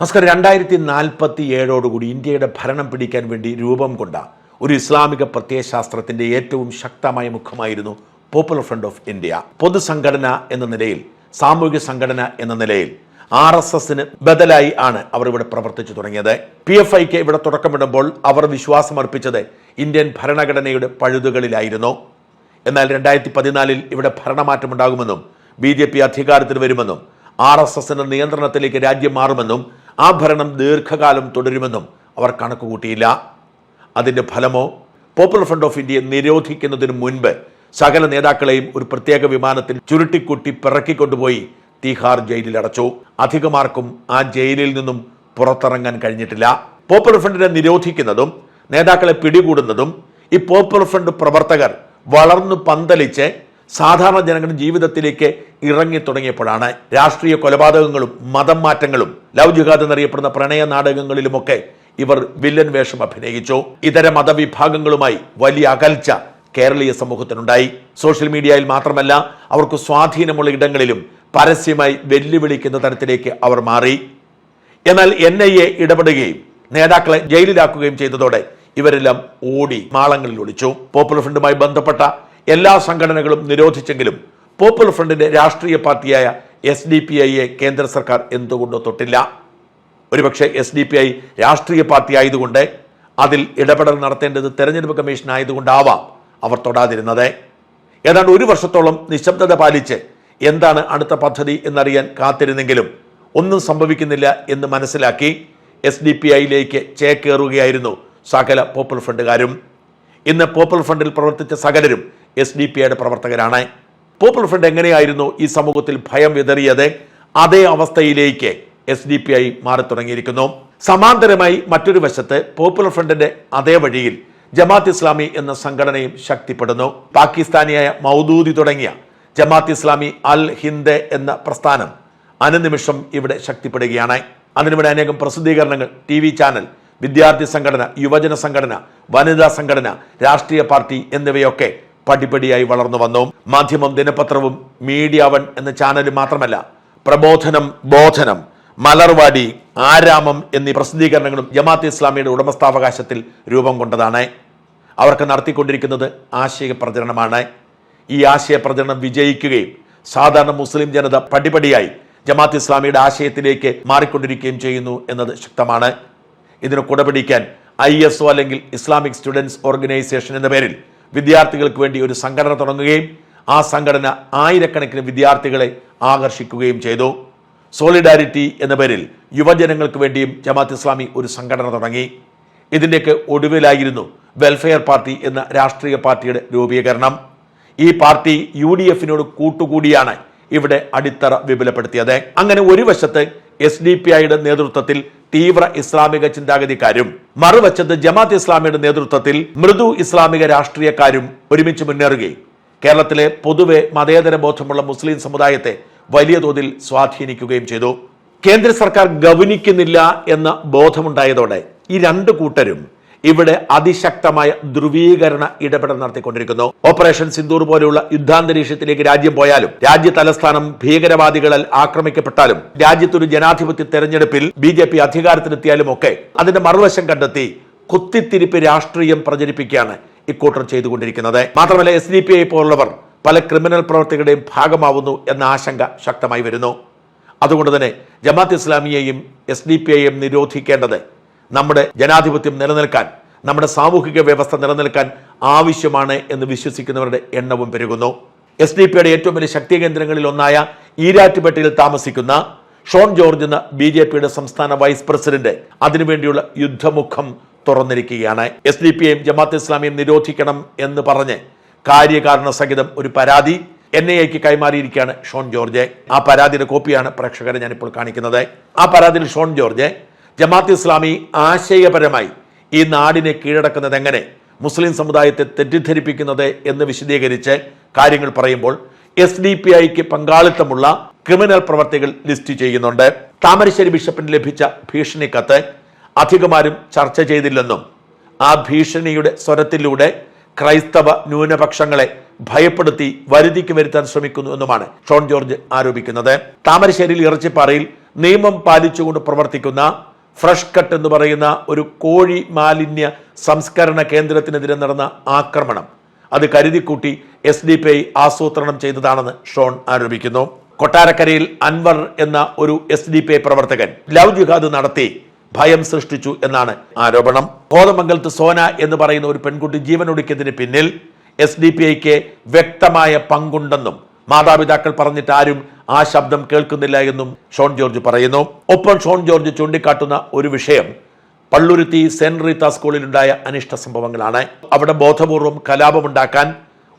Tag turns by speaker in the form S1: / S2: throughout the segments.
S1: നമസ്കാരം. രണ്ടായിരത്തി നാൽപ്പത്തി ഏഴോടുകൂടി ഇന്ത്യയുടെ ഭരണം പിടിക്കാൻ വേണ്ടി രൂപം കൊണ്ട ഒരു ഇസ്ലാമിക പ്രത്യയശാസ്ത്രത്തിന്റെ ഏറ്റവും ശക്തമായ മുഖമായിരുന്നു പോപ്പുലർ ഫ്രണ്ട് ഓഫ് ഇന്ത്യ പൊതുസംഘടന എന്ന നിലയിൽ സാമൂഹിക സംഘടന എന്ന നിലയിൽ ആർ എസ് എസിന് ബദലായി ആണ് അവർ ഇവിടെ പ്രവർത്തിച്ചു തുടങ്ങിയത്. പി എഫ് ഐക്ക് ഇവിടെ തുടക്കമിടുമ്പോൾ അവർ വിശ്വാസമർപ്പിച്ചത് ഇന്ത്യൻ ഭരണഘടനയുടെ പഴുതുകളിലായിരുന്നു. എന്നാൽ രണ്ടായിരത്തി പതിനാലിൽ ഇവിടെ ഭരണമാറ്റമുണ്ടാകുമെന്നും ബി ജെ പി അധികാരത്തിൽ വരുമെന്നും ആർ എസ് എസിന്റെ നിയന്ത്രണത്തിലേക്ക് രാജ്യം മാറുമെന്നും ആ ഭരണം ദീർഘകാലം തുടരുമെന്നും അവർ കണക്കുകൂട്ടിയില്ല അതിന്റെ ഫലമോ പോപ്പുലർ ഫ്രണ്ട് ഓഫ് ഇന്ത്യയെ നിരോധിക്കുന്നതിന് മുൻപ് സകല നേതാക്കളെയും ഒരു പ്രത്യേക വിമാനത്തിൽ ചുരുട്ടിക്കുട്ടി പിറക്കിക്കൊണ്ടുപോയി തീഹാർ ജയിലിൽ അടച്ചു അധികമാർക്കും ആ ജയിലിൽ നിന്നും പുറത്തിറങ്ങാൻ കഴിഞ്ഞിട്ടില്ല. പോപ്പുലർ ഫ്രണ്ടിനെ നിരോധിക്കുന്നതും നേതാക്കളെ പിടികൂടുന്നതും ഈ പോപ്പുലർ ഫ്രണ്ട് പ്രവർത്തകർ വളർന്നു പന്തലിച്ച് സാധാരണ ജനങ്ങളുടെ ജീവിതത്തിലേക്ക് ഇറങ്ങി തുടങ്ങിയപ്പോഴാണ് രാഷ്ട്രീയ കൊലപാതകങ്ങളും മതം മാറ്റങ്ങളും ലവ് ജിഹാദ് എന്നറിയപ്പെടുന്ന പ്രണയ നാടകങ്ങളിലുമൊക്കെ ഇവർ വില്ലൻ വേഷം അഭിനയിച്ചു. ഇതര മതവിഭാഗങ്ങളുമായി വലിയ അകൽച്ച കേരളീയ സമൂഹത്തിനുണ്ടായി. സോഷ്യൽ മീഡിയയിൽ മാത്രമല്ല അവർക്ക് സ്വാധീനമുള്ള ഇടങ്ങളിലും പരസ്യമായി വെല്ലുവിളിക്കുന്ന തരത്തിലേക്ക് അവർ മാറി. എന്നാൽ എൻ ഐ എ ഇടപെടുകയും നേതാക്കളെ ജയിലിലാക്കുകയും ചെയ്തതോടെ ഇവരെല്ലാം ഓടി മാളങ്ങളിൽ ഒളിച്ചു. പോപ്പുലർ ഫ്രണ്ടുമായി ബന്ധപ്പെട്ട എല്ലാ സംഘടനകളും നിരോധിച്ചെങ്കിലും പോപ്പുലർ ഫ്രണ്ടിന്റെ രാഷ്ട്രീയ പാർട്ടിയായ എസ് ഡി പി ഐയെ കേന്ദ്ര സർക്കാർ എന്തുകൊണ്ടോ തൊട്ടില്ല. ഒരുപക്ഷെ എസ് ഡി പി ഐ രാഷ്ട്രീയ പാർട്ടി ആയതുകൊണ്ട് അതിൽ ഇടപെടൽ നടത്തേണ്ടത് തെരഞ്ഞെടുപ്പ് കമ്മീഷൻ ആയതുകൊണ്ടാവാം അവർ തൊടാതിരുന്നത്. ഏതാണ്ട് ഒരു വർഷത്തോളം നിശബ്ദത പാലിച്ച് എന്താണ് അടുത്ത പദ്ധതി എന്നറിയാൻ കാത്തിരുന്നെങ്കിലും ഒന്നും സംഭവിക്കുന്നില്ല എന്ന് മനസ്സിലാക്കി എസ് ഡി പി ഐയിലേക്ക് ചേക്കേറുകയായിരുന്നു സകല പോപ്പുലർ ഫ്രണ്ടുകാരും ഇന്ന് പോപ്പുലർ ഫ്രണ്ടിൽ പ്രവർത്തിച്ച സകലരും എസ് ഡി പി ഐയുടെ പ്രവർത്തകരാണ്. പോപ്പുലർ ഫ്രണ്ട് എങ്ങനെയായിരുന്നു ഈ സമൂഹത്തിൽ ഭയം വിതറിയത്? അതേ അവസ്ഥയിലേക്ക് എസ് ഡി പി ഐ മാറി തുടങ്ങിയിരിക്കുന്നു സമാന്തരമായി മറ്റൊരു വശത്ത് പോപ്പുലർ ഫ്രണ്ടിന്റെ അതേ വഴിയിൽ ജമാത്ത് ഇസ്ലാമി എന്ന സംഘടനയും ശക്തിപ്പെടുന്നു. പാകിസ്ഥാനിയായ മൗദൂദി തുടങ്ങിയ ജമാത്ത് ഇസ്ലാമി അൽ ഹിന്ദ് എന്ന പ്രസ്ഥാനം അനുനിമിഷം ഇവിടെ ശക്തിപ്പെടുകയാണ്. അതിനിവിടെ അനേകം പ്രസിദ്ധീകരണങ്ങൾ ടി വി ചാനൽ വിദ്യാർത്ഥി സംഘടന യുവജന സംഘടന വനിതാ സംഘടന രാഷ്ട്രീയ പാർട്ടി എന്നിവയൊക്കെ പടിപടിയായി വളർന്നു വന്നു. മാധ്യമം ദിനപത്രവും മീഡിയ വൺ എന്ന ചാനലും മാത്രമല്ല പ്രബോധനം ബോധനം മലർവാടി ആരാമം എന്നീ പ്രസിദ്ധീകരണങ്ങളും ജമാഅത്ത് ഇസ്ലാമിയുടെ ഉടമസ്ഥാവകാശത്തിൽ രൂപം കൊണ്ടതാണ്. അവർക്ക് നടത്തിക്കൊണ്ടിരിക്കുന്നത് ആശയ പ്രചരണമാണ്. ഈ ആശയ പ്രചരണം വിജയിക്കുകയും സാധാരണ മുസ്ലിം ജനത പടിപടിയായി ജമാഅത്ത് ഇസ്ലാമിയുടെ ആശയത്തിലേക്ക് മാറിക്കൊണ്ടിരിക്കുകയും ചെയ്യുന്നു എന്നത് ശക്തമാണ്. ഇതിന് കുടപിടിക്കാൻ ഐ എസ് ഒ അല്ലെങ്കിൽ ഇസ്ലാമിക് സ്റ്റുഡൻസ് ഓർഗനൈസേഷൻ എന്ന പേരിൽ വിദ്യാർത്ഥികൾക്ക് വേണ്ടി ഒരു സംഘടന തുടങ്ങുകയും ആ സംഘടന ആയിരക്കണക്കിന് വിദ്യാർത്ഥികളെ ആകർഷിക്കുകയും ചെയ്തു. സോളിഡാരിറ്റി എന്ന പേരിൽ യുവജനങ്ങൾക്ക് വേണ്ടിയും ജമാഅത്ത് ഇസ്ലാമി ഒരു സംഘടന തുടങ്ങി. ഇതിന്റെയൊക്കെ ഒടുവിലായിരുന്നു വെൽഫെയർ പാർട്ടി എന്ന രാഷ്ട്രീയ പാർട്ടിയുടെ രൂപീകരണം. ഈ പാർട്ടി യു ഡി എഫിനോട് കൂട്ടുകൂടിയാണ് ഇവിടെ അടിത്തറ വിപുലപ്പെടുത്തിയത്. അങ്ങനെ ഒരു വശത്ത് എസ് ഡി പി ഐയുടെ നേതൃത്വത്തിൽ തീവ്ര ഇസ്ലാമിക ചിന്താഗതിക്കാരും മറുവശത്ത് ജമാഅത്ത് ഇസ്ലാമിയുടെ നേതൃത്വത്തിൽ മൃദു ഇസ്ലാമിക രാഷ്ട്രീയക്കാരും ഒരുമിച്ച് മുന്നേറുകയും കേരളത്തിലെ പൊതുവെ മതേതര ബോധമുള്ള മുസ്ലിം സമുദായത്തെ വലിയ തോതിൽ സ്വാധീനിക്കുകയും ചെയ്തു. കേന്ദ്ര സർക്കാർ ഗവനിക്കുന്നില്ല എന്ന ബോധമുണ്ടായതോടെ ഈ രണ്ട് കൂട്ടരും ഇവിടെ അതിശക്തമായ ധ്രുവീകരണ ഇടപെടൽ നടത്തിക്കൊണ്ടിരിക്കുന്നു. ഓപ്പറേഷൻ സിന്ദൂർ പോലെയുള്ള യുദ്ധാന്തരീക്ഷത്തിലേക്ക് രാജ്യം പോയാലും രാജ്യ തലസ്ഥാനം ഭീകരവാദികളാൽ ആക്രമിക്കപ്പെട്ടാലും രാജ്യത്തൊരു ജനാധിപത്യ തെരഞ്ഞെടുപ്പിൽ ബി ജെ പി അധികാരത്തിലെത്തിയാലും ഒക്കെ അതിന്റെ മറുവശം കണ്ടെത്തി കുത്തിത്തിരിപ്പ് രാഷ്ട്രീയം പ്രചരിപ്പിക്കുകയാണ് ഇക്കൂട്ടർ ചെയ്തുകൊണ്ടിരിക്കുന്നത്. മാത്രമല്ല എസ് ഡി പി ഐ പോലുള്ളവർ പല ക്രിമിനൽ പ്രവർത്തികളുടെയും ഭാഗമാവുന്നു എന്ന ആശങ്ക ശക്തമായി വരുന്നു. അതുകൊണ്ട് തന്നെ ജമാത്ത് ഇസ്ലാമിയെയും എസ് ഡി പി ഐയും നിരോധിക്കേണ്ടത് നമ്മുടെ ജനാധിപത്യം നിലനിൽക്കാൻ നമ്മുടെ സാമൂഹിക വ്യവസ്ഥ നിലനിൽക്കാൻ ആവശ്യമാണ് എന്ന് വിശ്വസിക്കുന്നവരുടെ എണ്ണവും പെരുകുന്നു. എസ് ഡി പിയുടെ ഏറ്റവും വലിയ ശക്തി കേന്ദ്രങ്ങളിൽ ഒന്നായ ഈരാറ്റുപേട്ടയിൽ താമസിക്കുന്ന ഷോൺ ജോർജ് എന്ന ബി ജെ പിയുടെ സംസ്ഥാന വൈസ് പ്രസിഡന്റ് അതിനുവേണ്ടിയുള്ള യുദ്ധമുഖം തുറന്നിരിക്കുകയാണ്. എസ് ഡി പിയെയും ജമാഅത്ത് ഇസ്ലാമിയും നിരോധിക്കണം എന്ന് പറഞ്ഞ് കാര്യകാരണ സഹിതം ഒരു പരാതി എൻ ഐ എക്ക് കൈമാറിയിരിക്കുകയാണ് ഷോൺ ജോർജ്. ആ പരാതിയുടെ കോപ്പിയാണ് പ്രേക്ഷകരെ ഞാനിപ്പോൾ കാണിക്കുന്നത്. ആ പരാതിയിൽ ഷോൺ ജോർജ് ജമാഅത്ത് ഇസ്ലാമി ആശയപരമായി ഈ നാടിനെ കീഴടക്കുന്നത് എങ്ങനെ? മുസ്ലിം സമുദായത്തെ തെറ്റിദ്ധരിപ്പിക്കുന്നത് എന്ന് വിശദീകരിച്ച് കാര്യങ്ങൾ പറയുമ്പോൾ എസ് ഡി പി ഐക്ക് പങ്കാളിത്തമുള്ള ക്രിമിനൽ പ്രവർത്തികൾ ലിസ്റ്റ് ചെയ്യുന്നുണ്ട്. താമരശ്ശേരി ബിഷപ്പിന് ലഭിച്ച ഭീഷണി കത്ത് അധികമാരും ചർച്ച ചെയ്തില്ലെന്നും ആ ഭീഷണിയുടെ സ്വരത്തിലൂടെ ക്രൈസ്തവ ന്യൂനപക്ഷങ്ങളെ ഭയപ്പെടുത്തി വരുതിക്ക് വരുത്താൻ ശ്രമിക്കുന്നു എന്നുമാണ് ഷോൺ ജോർജ് ആരോപിക്കുന്നത്. താമരശ്ശേരിയിൽ ഇറച്ചിപ്പാറയിൽ നിയമം പാലിച്ചുകൊണ്ട് പ്രവർത്തിക്കുന്ന ഫ്രഷ് കട്ട് എന്ന് പറയുന്ന ഒരു കോഴി മാലിന്യ സംസ്കരണ കേന്ദ്രത്തിനെതിരെ നടന്ന ആക്രമണം. അത് കരുതിക്കൂട്ടി എസ് ഡി പി ഐ ആസൂത്രണം ചെയ്തതാണെന്ന് ഷോൺ ആരോപിക്കുന്നു. കൊട്ടാരക്കരയിൽ അൻവർ എന്ന ഒരു എസ് ഡി പി ഐ പ്രവർത്തകൻ ലവ് ജിഹാദ് നടത്തി ഭയം സൃഷ്ടിച്ചു എന്നാണ് ആരോപണം. കോതമംഗലത്ത് സോന എന്ന് പറയുന്ന ഒരു പെൺകുട്ടി ജീവനൊടുക്കിയതിന് പിന്നിൽ എസ് ഡി പി ഐക്ക് വ്യക്തമായ പങ്കുണ്ടെന്നും മാതാപിതാക്കൾ പറഞ്ഞിട്ട് ആരും ആ ശബ്ദം കേൾക്കുന്നില്ല എന്നും ഷോൺ ജോർജ് പറയുന്നു. ഒപ്പം ഷോൺ ജോർജ് ചൂണ്ടിക്കാട്ടുന്ന ഒരു വിഷയം പള്ളുരുത്തി സെന്റ് റീത്ത സ്കൂളിലുണ്ടായ അനിഷ്ട സംഭവങ്ങളാണ്. അവിടെ ബോധപൂർവം കലാപമുണ്ടാക്കാൻ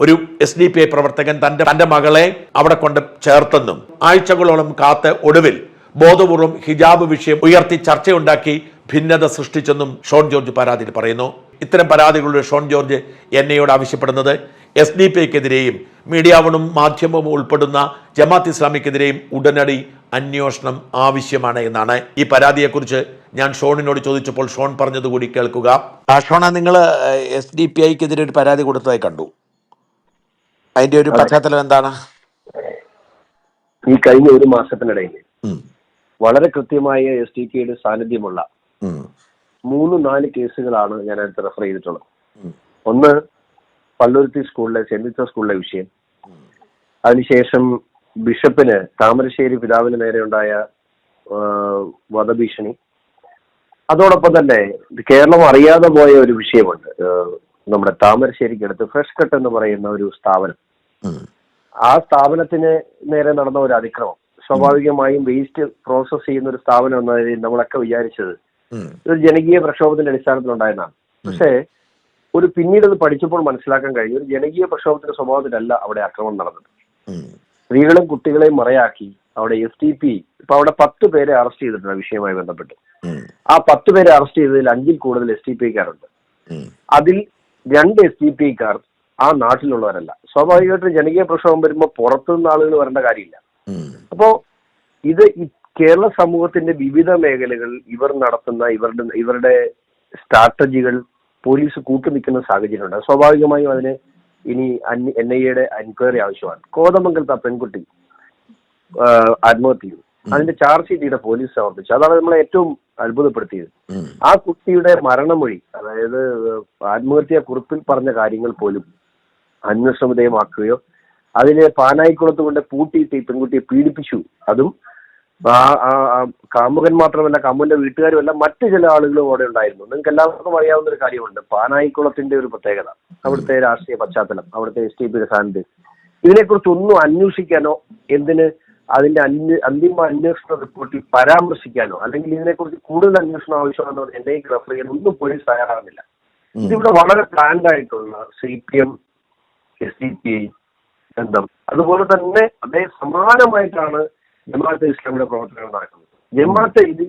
S1: ഒരു എസ് ഡി പി ഐ പ്രവർത്തകൻ തന്റെ തന്റെ മകളെ അവിടെ കൊണ്ട് ചേർത്തെന്നും ആഴ്ചകളോളം കാത്ത് ഒടുവിൽ ബോധപൂർവം ഹിജാബ് വിഷയം ഉയർത്തി ചർച്ചയുണ്ടാക്കി ഭിന്നത സൃഷ്ടിച്ചെന്നും ഷോൺ ജോർജ് പരാതിയിൽ പറയുന്നു. ഇത്തരം പരാതികളുടെ ഷോൺ ജോർജ് എന്നയോട് ആവശ്യപ്പെടുന്നത് എസ് ഡി പി ഐക്കെതിരെയും മീഡിയ വണും മാധ്യമവും ഉൾപ്പെടുന്ന ജമാത്ത് ഇസ്ലാമിക്കെതിരെയും ഉടനടി അന്വേഷണം ആവശ്യമാണ് എന്നാണ് ഈ പരാതിയെക്കുറിച്ച് ഞാൻ ഷോണിനോട് ചോദിച്ചപ്പോൾ ഷോൺ പറഞ്ഞതുകൂടി കേൾക്കുക. ഷോണ നിങ്ങൾ എസ് ഡി പി ഐക്കെതിരെ ഒരു പരാതി കൊടുത്തതായി കണ്ടു. അതിന്റെ ഒരു പശ്ചാത്തലം എന്താണ്?
S2: ഈ കഴിഞ്ഞ ഒരു മാസത്തിനിടയിൽ വളരെ കൃത്യമായ എസ് ഡി കെയുടെ സാന്നിധ്യമുള്ള മൂന്ന് നാല് കേസുകളാണ് ഞാൻ അടുത്ത് റെഫർ ചെയ്തിട്ടുള്ളത്. ഒന്ന് പള്ളുരുത്തി സ്കൂളിലെ സെന്റ് സ്കൂളിലെ വിഷയം. അതിനുശേഷം ബിഷപ്പിന് താമരശ്ശേരി പിതാവിന് നേരെയുണ്ടായ വധഭീഷണി. അതോടൊപ്പം തന്നെ കേരളം അറിയാതെ പോയ ഒരു വിഷയമുണ്ട്. നമ്മുടെ നമ്മുടെ താമരശ്ശേരിക്കടുത്ത് ഫ്രഷ് കട്ട് എന്ന് പറയുന്ന ഒരു സ്ഥാപനം. ആ സ്ഥാപനത്തിന് നേരെ നടന്ന ഒരു അതിക്രമം. സ്വാഭാവികമായും വേസ്റ്റ് പ്രോസസ് ചെയ്യുന്ന ഒരു സ്ഥാപനം എന്ന നമ്മളൊക്കെ വിചാരിച്ചത്. ഒരു ജനകീയ പ്രക്ഷോഭത്തിന്റെ അടിസ്ഥാനത്തിൽ ഉണ്ടായതാണ് പക്ഷേ ഒരു പിന്നീട് അത് പഠിച്ചപ്പോൾ മനസ്സിലാക്കാൻ കഴിഞ്ഞു ഒരു ജനകീയ പ്രക്ഷോഭത്തിന്റെ സ്വഭാവത്തിലല്ല അവിടെ ആക്രമണം നടന്നത്. സ്ത്രീകളും കുട്ടികളെയും മറയാക്കി അവിടെ എസ് ടി പി ഇപ്പൊ അവിടെ പത്ത് പേരെ അറസ്റ്റ് ചെയ്തിട്ടുണ്ട് ആ വിഷയവുമായി ബന്ധപ്പെട്ട്. ആ പത്ത് പേരെ അറസ്റ്റ് ചെയ്തതിൽ അഞ്ചിൽ കൂടുതൽ എസ് ടി പി കാരുണ്ട് അതിൽ രണ്ട് എസ് ടി പി കാർ ആ നാട്ടിലുള്ളവരല്ല. സ്വാഭാവികമായിട്ടും ജനകീയ പ്രക്ഷോഭം വരുമ്പോൾ പുറത്തുനിന്ന് ആളുകൾ വരേണ്ട കാര്യമില്ല. അപ്പോ ഇത് കേരള സമൂഹത്തിന്റെ വിവിധ മേഖലകളിൽ ഇവർ നടത്തുന്ന ഇവരുടെ ഇവരുടെ സ്ട്രാറ്റജികൾ പോലീസ് കൂട്ടുനിൽക്കുന്ന സാഹചര്യമുണ്ട്. സ്വാഭാവികമായും അതിന് ഇനി എൻ ഐ എയുടെ എൻക്വയറി ആവശ്യമാണ്. കോതമംഗലത്ത് ആ പെൺകുട്ടി ആത്മഹത്യ ചെയ്തു. അതിന്റെ ചാർജ് ഷീറ്റ് പോലീസ് സമർപ്പിച്ചു അതാണ് നമ്മളെ ഏറ്റവും അത്ഭുതപ്പെടുത്തിയത്. ആ കുട്ടിയുടെ മരണമൊഴി അതായത് ആത്മഹത്യാ കുറിപ്പിൽ പറഞ്ഞ കാര്യങ്ങൾ പോലും അന്വേഷണ വിധേയമാക്കുകയോ അതിലെ പാനായിക്കുളത്ത് കൊണ്ട് പൂട്ടിയിട്ട് ഈ പെൺകുട്ടിയെ പീഡിപ്പിച്ചു. അതും ആ കാമുകൻ മാത്രമല്ല കാമുവിന്റെ വീട്ടുകാരും അല്ല മറ്റു ചില ആളുകളും അവിടെ ഉണ്ടായിരുന്നു. നിങ്ങൾക്ക് എല്ലാവർക്കും അറിയാവുന്ന ഒരു കാര്യമുണ്ട്. പാനായിക്കുളത്തിന്റെ ഒരു പ്രത്യേകത. അവിടുത്തെ രാഷ്ട്രീയ പശ്ചാത്തലം അവിടുത്തെ എസ് ടി പിയുടെ സാന്നിധ്യം ഇതിനെക്കുറിച്ച് ഒന്നും അന്വേഷിക്കാനോ എന്തിന് അതിന്റെ അന്യ അന്തിമ അന്വേഷണ റിപ്പോർട്ടിൽ പരാമർശിക്കാനോ അല്ലെങ്കിൽ ഇതിനെക്കുറിച്ച് കൂടുതൽ അന്വേഷണം ആവശ്യമാണെന്ന് എന്തെങ്കിലും റെഫർ ചെയ്യാൻ ഒന്നും പോലീസ് തയ്യാറാകുന്നില്ല. ഇതിവിടെ വളരെ പ്ലാൻഡ് ആയിട്ടുള്ള C P M S D P I ബന്ധം. അതുപോലെ തന്നെ അതേ സമാനമായിട്ടാണ് ജമാഅത്തെ ഇസ്ലാമിയുടെ പ്രവർത്തനങ്ങൾ നടക്കുന്നത് ജമാഅത്തെ ഇത്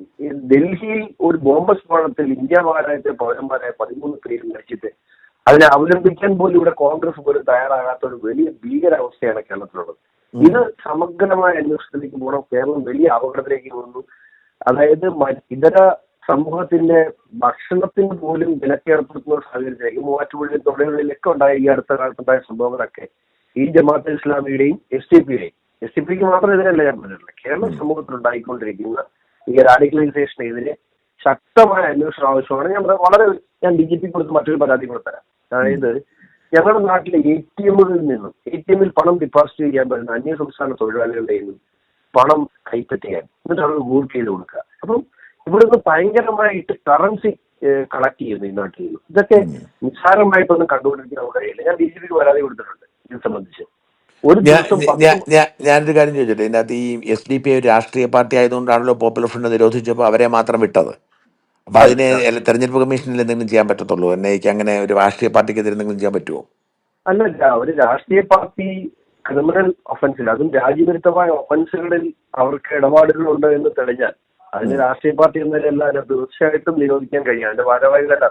S2: ഡൽഹിയിൽ ഒരു ബോംബ് സ്ഫോടനത്തിൽ ഇന്ത്യ മഹാരാജ്യത്തെ പൗരന്മാരായ പതിമൂന്ന് പേര് മരിച്ചിട്ട് അതിനെ അവലംബിക്കാൻ പോലും ഇവിടെ കോൺഗ്രസ് പോലും തയ്യാറാകാത്ത ഒരു വലിയ ഭീകരാവസ്ഥയാണ് കേരളത്തിലുള്ളത്. ഇത് സമഗ്രമായ അന്വേഷണത്തിലേക്ക് പോകണം. കേരളം വലിയ അപകടത്തിലേക്ക് പോകുന്നു. അതായത് ഇതര സമൂഹത്തിന്റെ ഭക്ഷണത്തിന് പോലും വിലക്കേർപ്പെടുത്തുന്ന സാഹചര്യത്തിലേക്ക് മൂവാറ്റുപുഴയിൽ തൊഴിലുകളിലൊക്കെ ഉണ്ടായ ഈ അടുത്ത കാലത്തുണ്ടായ സംഭവങ്ങളൊക്കെ ഈ ജമാഅത്ത് ഇസ്ലാമിയുടെയും എസ് ഡി പിയുടെയും. എസ് സി പിക്ക് മാത്രം എതിരല്ല ഞാൻ പറഞ്ഞിട്ടുള്ളത്. കേരള സമൂഹത്തിൽ ഉണ്ടായിക്കൊണ്ടിരിക്കുന്ന ഈ റാഡിക്കലൈസേഷനെതിരെ ശക്തമായ അന്വേഷണം ആവശ്യമാണ്. ഞാൻ വളരെ ഞാൻ ഡി ജി പി കൊടുത്ത് മറ്റൊരു പരാതി കൂടെ തരാം. അതായത് ഞങ്ങളുടെ നാട്ടിലെ എ ടി എമ്മുകളിൽ നിന്നും എ ടി എമ്മിൽ പണം ഡിപ്പോസിറ്റ് ചെയ്യാൻ പറ്റുന്ന അന്യ സംസ്ഥാന തൊഴിലാളികളുടെ നിന്നും പണം കൈപ്പറ്റിയാൻ എന്നിട്ട് അവർ ഗൂഗിൾ ചെയ്ത് കൊടുക്കുക. അപ്പം ഇവിടുന്ന് ഭയങ്കരമായിട്ട് കറൻസി കളക്ട് ചെയ്യുന്നു ഈ നാട്ടിൽ നിന്ന്. ഇതൊക്കെ നിസ്സാരമായിട്ടൊന്നും കണ്ടുകൊണ്ടിരിക്കാൻ കഴിയില്ല. ഞാൻ ഡി ജി പിക്ക് പരാതി കൊടുത്തിട്ടുണ്ട്. ഇത് സംബന്ധിച്ച്. ഒരു ദിവസം പത്ത്
S1: ഞാനൊരു കാര്യം ചോദിച്ചോട്ടെ? ഇതിനകത്ത് ഈ എസ് ഡി പി ഒരു രാഷ്ട്രീയ പാർട്ടി ആയതുകൊണ്ടാണല്ലോ പോപ്പുലർ ഫ്രണ്ട് നിരോധിച്ചപ്പോൾ അവരെ മാത്രം വിട്ടത്. അപ്പൊ അതിന് തെരഞ്ഞെടുപ്പ് കമ്മീഷനിൽ എന്തെങ്കിലും ചെയ്യാൻ പറ്റത്തുള്ളൂ? എന്നെ അങ്ങനെ ഒരു രാഷ്ട്രീയ പാർട്ടിക്കെതിരെ എന്തെങ്കിലും ചെയ്യാൻ പറ്റുമോ
S2: അല്ലല്ല ഒരു രാഷ്ട്രീയ പാർട്ടി ക്രിമിനൽ ഒഫൻസിൽ അതും രാജ്യവിരുദ്ധമായ ഒഫൻസുകളിൽ അവർക്ക് ഇടപാടുകളുണ്ട് എന്ന് തെളിഞ്ഞാൽ അതിന് രാഷ്ട്രീയ പാർട്ടി എന്നതിലല്ല അതിനെ തീർച്ചയായിട്ടും നിരോധിക്കാൻ കഴിയും. അതിന്റെ ഭാരവാഹികളല്ല.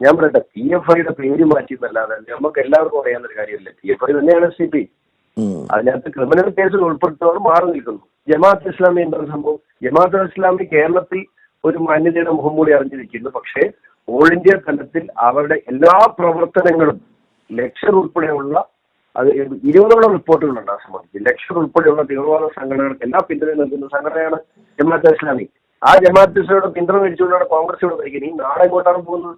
S2: ഞാൻ പറയട്ടെ പി എഫ് ഐയുടെ പേര് മാറ്റി എന്നല്ലാതെ നമുക്ക് എല്ലാവർക്കും അറിയാവുന്ന ഒരു കാര്യമല്ലേ? പി എഫ് ഐ തന്നെയാണ് സി പി. അതിനകത്ത് ക്രിമിനൽ കേസിൽ ഉൾപ്പെടുത്തുന്നവർ മാറി നിൽക്കുന്നു. ജമാഅത്ത് ഇസ്ലാമി എന്താണ് സംഭവം ജമാഅത്ത് ഇസ്ലാമി കേരളത്തിൽ ഒരു മാന്യതയുടെ മുഖം കൂടി അറിഞ്ഞിരിക്കുന്നു. പക്ഷേ ഓൾ ഇന്ത്യ തലത്തിൽ അവരുടെ എല്ലാ പ്രവർത്തനങ്ങളും ലക്ഷർ ഉൾപ്പെടെയുള്ള അത് ഇരുപതോളം റിപ്പോർട്ടുകളുണ്ട് ആ സംബന്ധിച്ച്. ലക്ഷർ ഉൾപ്പെടെയുള്ള തീവ്രവാദ സംഘടനകൾക്ക് എല്ലാ പിന്തുണയും നൽകുന്ന സംഘടനയാണ് ജമാഅത്ത് ഇസ്ലാമി. ആ ജമാഅത്ത് ഇസ്ലാമിയുടെ പിന്തുണ മേടിച്ചുകൊണ്ടാണ് കോൺഗ്രസ് ഇവിടെ ഭരിക്കുന്നത്. ഈ നാളെ എങ്ങോട്ടാണ് പോകുന്നത്?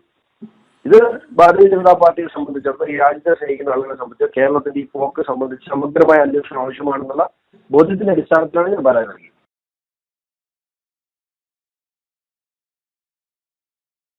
S2: ഇത് ഭാരതീയ ജനതാ പാർട്ടിയെ സംബന്ധിച്ചിടത്തോളം ഈ രാജ്യത്തെ സ്നേഹിക്കുന്ന ആളുകളെ സംബന്ധിച്ച് കേരളത്തിന്റെ ഈ പോക്ക് സംബന്ധിച്ച് സമഗ്രമായ അന്വേഷണം ആവശ്യമാണെന്നുള്ള ബോധ്യത്തിന്റെ അടിസ്ഥാനത്തിലാണ് ഞാൻ പറയാൻ നൽകിയത്